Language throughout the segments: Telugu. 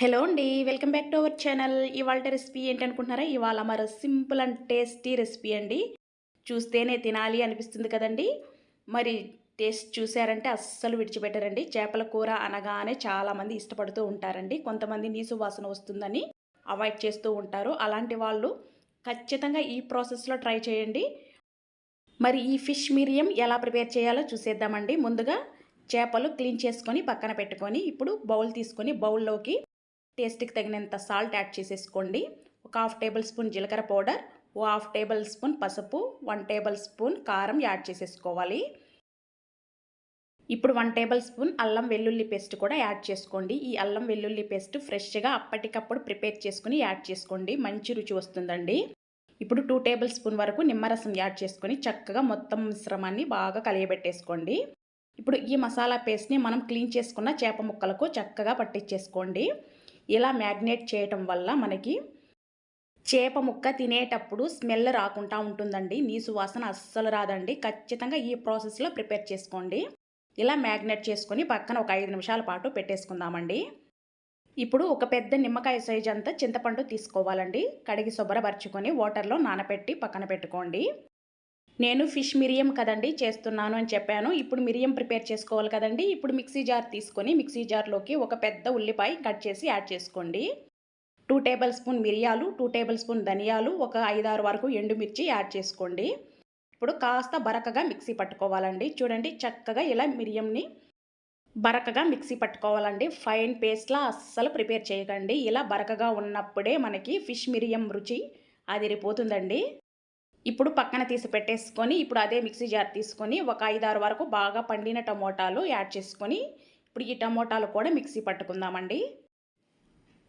హలో అండి welcome back to our channel. ఇవాళ రెసిపీ ఏంటనుకుంటున్నారా? ఇవాళ మరో సింపుల్ అండ్ టేస్టీ రెసిపీ అండి. చూస్తేనే తినాలి అనిపిస్తుంది కదండి. మరి టేస్ట్ చూసారంటే అస్సలు విడిచిపెట్టరండి. చేపల కూర అనగానే చాలామంది ఇష్టపడుతూ ఉంటారండి. కొంతమంది నీసు వాసన వస్తుందని అవాయిడ్ చేస్తూ ఉంటారు. అలాంటి వాళ్ళు ఖచ్చితంగా ఈ ప్రాసెస్లో ట్రై చేయండి. మరి ఈ ఫిష్ మిరియం ఎలా ప్రిపేర్ చేయాలో చూసేద్దామండి. ముందుగా చేపలు క్లీన్ చేసుకొని పక్కన పెట్టుకొని ఇప్పుడు బౌల్ తీసుకొని బౌల్లోకి టేస్ట్కి తగినంత సాల్ట్ యాడ్ చేసేసుకోండి. ఒక హాఫ్ టేబుల్ స్పూన్ జీలకర్ర పౌడర్ ఓ హాఫ్ టేబుల్ స్పూన్ పసుపు వన్ టేబుల్ స్పూన్ కారం యాడ్ చేసేసుకోవాలి. ఇప్పుడు వన్ టేబుల్ స్పూన్ అల్లం వెల్లుల్లి పేస్ట్ కూడా యాడ్ చేసుకోండి. ఈ అల్లం వెల్లుల్లి పేస్ట్ ఫ్రెష్గా అప్పటికప్పుడు ప్రిపేర్ చేసుకుని యాడ్ చేసుకోండి. మంచి రుచి వస్తుందండి. ఇప్పుడు టూ టేబుల్ స్పూన్ వరకు నిమ్మరసం యాడ్ చేసుకొని చక్కగా మొత్తం మిశ్రమాన్ని బాగా కలియబెట్టేసుకోండి. ఇప్పుడు ఈ మసాలా పేస్ట్ని మనం క్లీన్ చేసుకున్న చేప ముక్కలకు చక్కగా పట్టించేసుకోండి. ఇలా మ్యాగ్నేట్ చేయటం వల్ల మనకి చేప ముక్క తినేటప్పుడు స్మెల్ రాకుండా ఉంటుందండి. నీసు వాసన అస్సలు రాదండి. ఖచ్చితంగా ఈ ప్రాసెస్లో ప్రిపేర్ చేసుకోండి. ఇలా మ్యాగ్నేట్ చేసుకొని పక్కన ఒక ఐదు నిమిషాల పాటు పెట్టేసుకుందామండి. ఇప్పుడు ఒక పెద్ద నిమ్మకాయ సైజ్ అంతా చింతపండు తీసుకోవాలండి. కడిగి శుభ్రపరచుకొని వాటర్లో నానబెట్టి పక్కన పెట్టుకోండి. నేను ఫిష్ మిరియం కదండి చేస్తున్నాను అని చెప్పాను. ఇప్పుడు మిరియం ప్రిపేర్ చేసుకోవాలి కదండి. ఇప్పుడు మిక్సీ జార్ తీసుకొని మిక్సీ జార్లోకి ఒక పెద్ద ఉల్లిపాయ కట్ చేసి యాడ్ చేసుకోండి. టూ టేబుల్ స్పూన్ మిరియాలు టూ టేబుల్ స్పూన్ ధనియాలు ఒక ఐదారు వరకు ఎండుమిర్చి యాడ్ చేసుకోండి. ఇప్పుడు కాస్త బరకగా మిక్సీ పట్టుకోవాలండి. చూడండి చక్కగా ఇలా మిరియంని బరకగా మిక్సీ పట్టుకోవాలండి. ఫైన్ పేస్ట్లా అస్సలు ప్రిపేర్ చేయకండి. ఇలా బరకగా ఉన్నప్పుడే మనకి ఫిష్ మిరియం రుచి అదిరిపోతుందండి. ఇప్పుడు పక్కన తీసి పెట్టేసుకొని ఇప్పుడు అదే మిక్సీ జార్ తీసుకొని ఒక ఐదారు వరకు బాగా పండిన టమోటాలు యాడ్ చేసుకొని ఇప్పుడు ఈ టమోటాలు కూడా మిక్సీ పట్టుకుందామండి.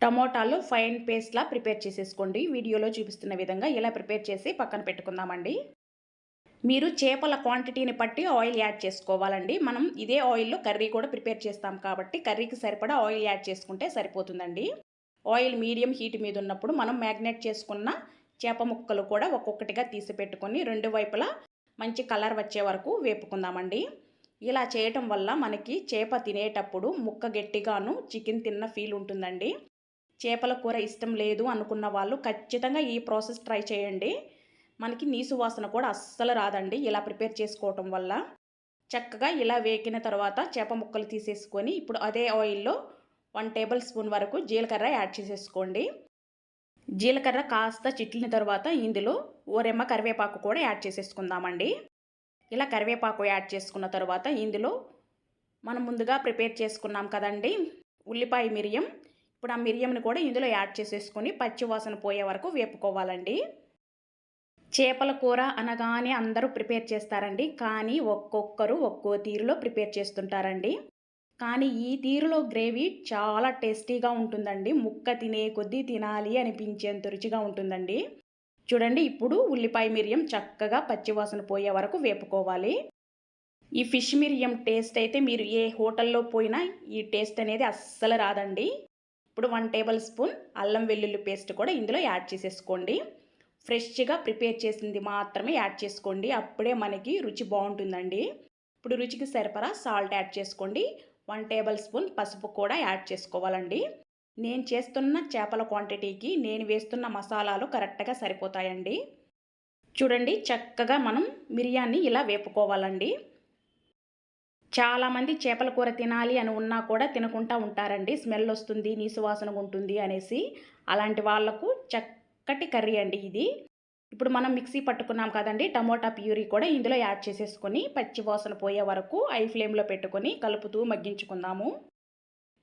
టమోటాలు ఫైన్ పేస్ట్లా ప్రిపేర్ చేసేసుకోండి. వీడియోలో చూపిస్తున్న విధంగా ఇలా ప్రిపేర్ చేసి పక్కన పెట్టుకుందామండి. మీరు చేపల క్వాంటిటీని బట్టి ఆయిల్ యాడ్ చేసుకోవాలండి. మనం ఇదే ఆయిల్లో కర్రీ కూడా ప్రిపేర్ చేస్తాం కాబట్టి కర్రీకి సరిపడా ఆయిల్ యాడ్ చేసుకుంటే సరిపోతుందండి. ఆయిల్ మీడియం హీట్ మీద ఉన్నప్పుడు మనం మ్యాగ్నేట్ చేసుకున్న చేప ముక్కలు కూడా ఒక్కొక్కటిగా తీసి పెట్టుకొని రెండు వైపులా మంచి కలర్ వచ్చే వరకు వేపుకుందామండి. ఇలా చేయటం వల్ల మనకి చేప తినేటప్పుడు ముక్క గట్టిగాను చికెన్ తిన్న ఫీల్ ఉంటుందండి. చేపల కూర ఇష్టం లేదు అనుకున్న వాళ్ళు ఖచ్చితంగా ఈ ప్రాసెస్ ట్రై చేయండి. మనకి నీసు వాసన కూడా అస్సలు రాదండి ఇలా ప్రిపేర్ చేసుకోవటం వల్ల. చక్కగా ఇలా వేకిన తర్వాత చేప ముక్కలు తీసేసుకొని ఇప్పుడు అదే ఆయిల్లో వన్ టేబుల్ స్పూన్ వరకు జీలకర్ర యాడ్ చేసేసుకోండి. జీలకర్ర కాస్త చిట్లిన తర్వాత ఇందులో ఓరెమ్మ కరివేపాకు కూడా యాడ్ చేసేసుకుందామండి. ఇలా కరివేపాకు యాడ్ చేసుకున్న తర్వాత ఇందులో మనం ముందుగా ప్రిపేర్ చేసుకున్నాం కదండి ఉల్లిపాయ మిరియం. ఇప్పుడు ఆ మిరియంని కూడా ఇందులో యాడ్ చేసేసుకొని పచ్చివాసన పోయే వరకు వేపుకోవాలండి. చేపల కూర అనగానే అందరూ ప్రిపేర్ చేస్తారండి కానీ ఒక్కొక్కరు ఒక్కో తీరులో ప్రిపేర్ చేస్తుంటారండి. కానీ ఈ తీరులో గ్రేవీ చాలా టేస్టీగా ఉంటుందండి. ముక్క తినే కొద్దీ తినాలి అనిపించేంత రుచిగా ఉంటుందండి. చూడండి ఇప్పుడు ఉల్లిపాయ మిరియం చక్కగా పచ్చివాసన పోయే వరకు వేపుకోవాలి. ఈ ఫిష్ మిరియం టేస్ట్ అయితే మీరు ఏ హోటల్లో పోయినా ఈ టేస్ట్ అనేది అస్సలు రాదండి. ఇప్పుడు వన్ టేబుల్ స్పూన్ అల్లం వెల్లుల్లి పేస్ట్ కూడా ఇందులో యాడ్ చేసేసుకోండి. ఫ్రెష్గా ప్రిపేర్ చేసింది మాత్రమే యాడ్ చేసుకోండి. అప్పుడే మనకి రుచి బాగుంటుందండి. ఇప్పుడు రుచికి సరిపడా సాల్ట్ యాడ్ చేసుకోండి. వన్ టేబుల్ స్పూన్ పసుపు కూడా యాడ్ చేసుకోవాలండి. నేను చేస్తున్న చేపల క్వాంటిటీకి నేను వేస్తున్న మసాలాలు కరెక్ట్గా సరిపోతాయండి. చూడండి చక్కగా మనం మిరియాన్ని ఇలా వేపుకోవాలండి. చాలామంది చేపల కూర తినాలి అని ఉన్నా కూడా తినకుండా ఉంటారండి. స్మెల్ వస్తుంది నీసువాసన ఉంటుంది అనేసి. అలాంటి వాళ్ళకు చక్కటి కర్రీ అండి ఇది. ఇప్పుడు మనం మిక్సీ పట్టుకున్నాం కదండి టమోటా ప్యూరీ కూడా ఇందులో యాడ్ చేసేసుకొని పచ్చి వాసన పోయే వరకు ఐ ఫ్లేమ్లో పెట్టుకొని కలుపుతూ మగ్గించుకుందాము.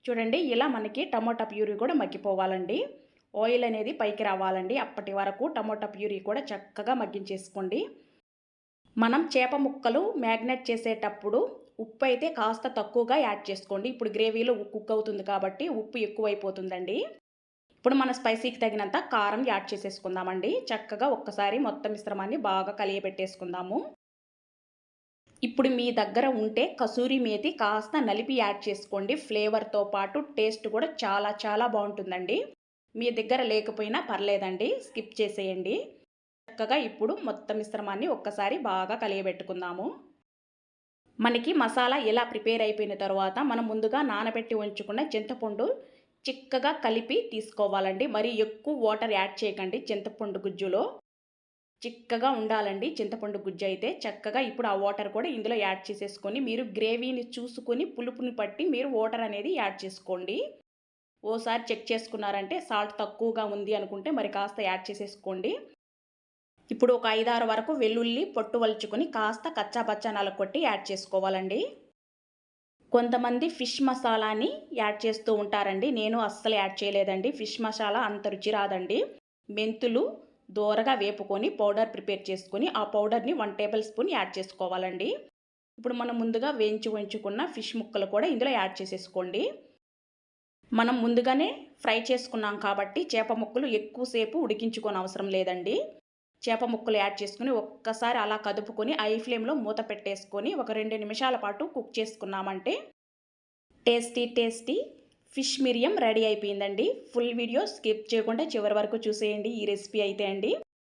చూడండి ఇలా మనకి టమోటా ప్యూరీ కూడా మగ్గిపోవాలండి. ఆయిల్ అనేది పైకి రావాలండి. అప్పటి వరకు టమోటా ప్యూరీ కూడా చక్కగా మగ్గించేసుకోండి. మనం చేప ముక్కలు మ్యాగ్నెట్ చేసేటప్పుడు ఉప్పు అయితే కాస్త తక్కువగా యాడ్ చేసుకోండి. ఇప్పుడు గ్రేవీలో కుక్ అవుతుంది కాబట్టి ఉప్పు ఎక్కువైపోతుందండి. ఇప్పుడు మన స్పైసీకి తగినంత కారం యాడ్ చేసేసుకుందామండి. చక్కగా ఒక్కసారి మొత్తం మిశ్రమాన్ని బాగా కలియబెట్టేసుకుందాము. ఇప్పుడు మీ దగ్గర ఉంటే కసూరి మేతి కాస్త నలిపి యాడ్ చేసుకోండి. ఫ్లేవర్తో పాటు టేస్ట్ కూడా చాలా చాలా బాగుంటుందండి. మీ దగ్గర లేకపోయినా పర్లేదండి. స్కిప్ చేసేయండి. చక్కగా ఇప్పుడు మొత్తం మిశ్రమాన్ని ఒక్కసారి బాగా కలియబెట్టుకుందాము. మనకి మసాలా ఎలా ప్రిపేర్ అయిపోయిన తర్వాత మనం ముందుగా నానబెట్టి ఉంచుకున్న చింతపండు చిక్కగా కలిపి తీసుకోవాలండి. మరి ఎక్కువ వాటర్ యాడ్ చేయకండి చింతపండు గుజ్జులో. చిక్కగా ఉండాలండి చింతపండు గుజ్జు అయితే. చక్కగా ఇప్పుడు ఆ వాటర్ కూడా ఇందులో యాడ్ చేసేసుకొని మీరు గ్రేవీని చూసుకొని పులుపుని పట్టి మీరు వాటర్ అనేది యాడ్ చేసుకోండి. ఓసారి చెక్ చేసుకున్నారంటే సాల్ట్ తక్కువగా ఉంది అనుకుంటే మరి కాస్త యాడ్ చేసేసుకోండి. ఇప్పుడు ఒక ఐదారు వరకు వెల్లుల్లి పొట్టు వలుచుకొని కాస్త కచ్చాపచ్చా నలకొట్టి యాడ్ చేసుకోవాలండి. కొంతమంది ఫిష్ మసాలాని యాడ్ చేస్తూ ఉంటారండి. నేను అస్సలు యాడ్ చేయలేదండి. ఫిష్ మసాలా అంత రుచి రాదండి. మెంతులు దోరగా వేపుకొని పౌడర్ ప్రిపేర్ చేసుకొని ఆ పౌడర్ని వన్ టేబుల్ స్పూన్ యాడ్ చేసుకోవాలండి. ఇప్పుడు మనం ముందుగా వేయించి ఉంచుకున్న ఫిష్ ముక్కలు కూడా ఇందులో యాడ్ చేసేసుకోండి. మనం ముందుగానే ఫ్రై చేసుకున్నాం కాబట్టి చేప ముక్కలు ఎక్కువసేపు ఉడికించుకొని అవసరం లేదండి. చేప ముక్కలు యాడ్ చేసుకుని ఒక్కసారి అలా కదుపుకొని ఐ ఫ్లేమ్లో మూత పెట్టేసుకొని ఒక రెండు నిమిషాల పాటు కుక్ చేసుకున్నామంటే టేస్టీ టేస్టీ ఫిష్ మిరియం రెడీ అయిపోయిందండి. ఫుల్ వీడియో స్కిప్ చేయకుండా చివరి వరకు చూసేయండి. ఈ రెసిపీ అయితే అండి.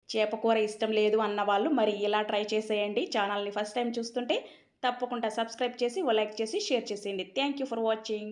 చేప కూర ఇష్టం లేదు అన్న వాళ్ళు మరి ఇలా ట్రై చేసేయండి. ఛానల్ని ఫస్ట్ టైం చూస్తుంటే తప్పకుండా సబ్స్క్రైబ్ చేసి ఓ లైక్ చేసి షేర్ చేసేయండి. Thank you for watching.